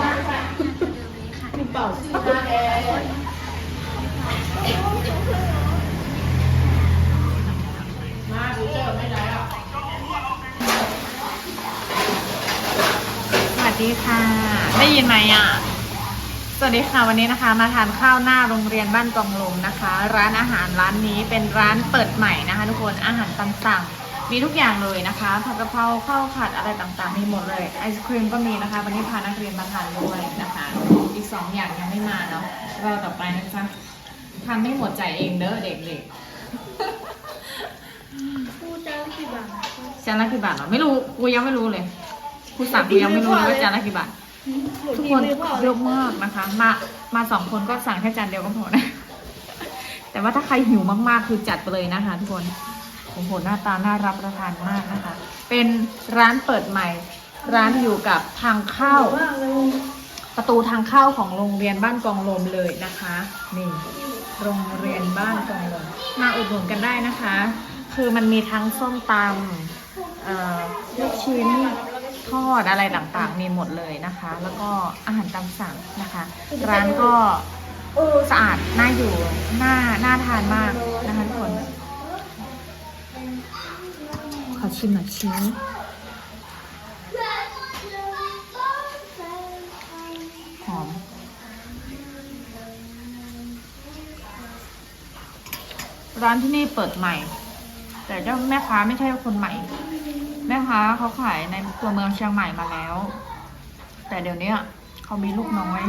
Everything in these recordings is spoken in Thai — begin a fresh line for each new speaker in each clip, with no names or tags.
มาดูเจอไม่ได้หรอก
สวัสดีค่ะ ได้ยินไหมอะ สวัสดีค่ะวันนี้นะคะ มาทานข้าวหน้าโรงเรียนบ้านกองลมนะคะ ร้านอาหารร้านนี้เป็นร้านเปิดใหม่นะคะ ทุกคนอาหารตามสั่ง มีทุกอย่างเลยนะคะผัดกะเพราข้าวผัดอะไรต่างๆ มีหมดเลย ไอศครีมก็มีนะคะ วันนี้พานักเรียนมาทานด้วยนะคะ อีกสองอย่างยังไม่มาเนาะรอต่อไปนะคะทานไม่หมดใจายเองเด้อเด็ก
กูเจ้ากี่บาท
ๆจานละกี่บาทเหรอไม่รู้กูยังไม่รู้เลยครูสั่งกูยังไม่รู้เลยว่าจานละกี่บาททุกคนเยอะมากนะคะ มามาสองคนก็สั่งแค่จานเดียวก็พอนะ แต่ว่าถ้าใครหิวมากๆ คือจัดไปเลยนะคะ ทุกคน โอ้โหหน้าตาน่ารับประทานมากนะคะ เป็นร้านเปิดใหม่ ร้านอยู่กับทางเข้า ประตูทางเข้าของโรงเรียนบ้านกองลมเลยนะคะ นี่ โรงเรียนบ้านกองลมมาอุดหนุนกันได้นะคะ คือมันมีทั้งส้มตำเอ่อลูกชิ้นทอดอะไรต่างๆ มีหมดเลยนะคะ แล้วก็อาหารตามสั่งนะคะ ร้านก็สะอาดน่าอยู่น่าน่าทานมากนะคะทุกคน ข อชิมหน่อยชิ้นหอม ร้านที่นี่เปิดใหม่ แต่เจ้าแม่ค้าไม่ใช่คนใหม่ แม่ค้าเขาขายในตัวเมืองเชียงใหม่มาแล้ว แต่เดี๋ยวนี้เขามีลูกน้อย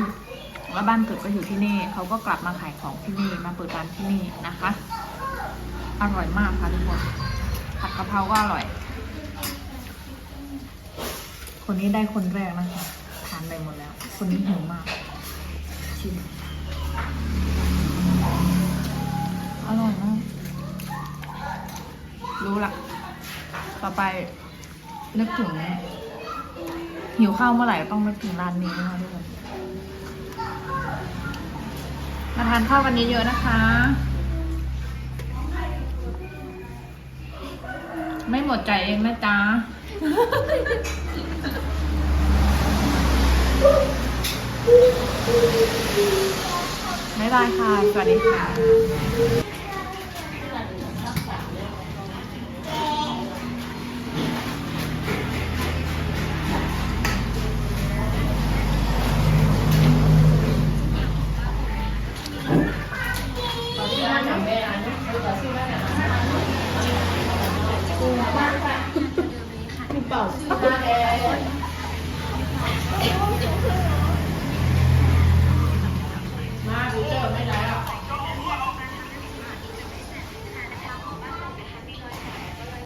แล้วบ้านเกิดก็อยู่ที่นี่ เขาก็กลับมาขายของที่นี่ มาเปิดร้านที่นี่นะคะ อร่อยมากค่ะทุกคน ผัดกะเพราก็อร่อย คนนี้ได้คนแรกนะคะ ทานไปหมดแล้ว คนนี้หิวมาก ชิม อร่อยมาก รู้ละ ต่อไป นึกถึง หิวข้าวเมื่อไหร่ต้องนึกถึงร้านนี้นะคะทุกคนมาทานข้าวกันเยอะๆนะคะ ไม่หมดใจเองนะจ๊ะบ๊ายบายค่ะ สวัสดีค่ะ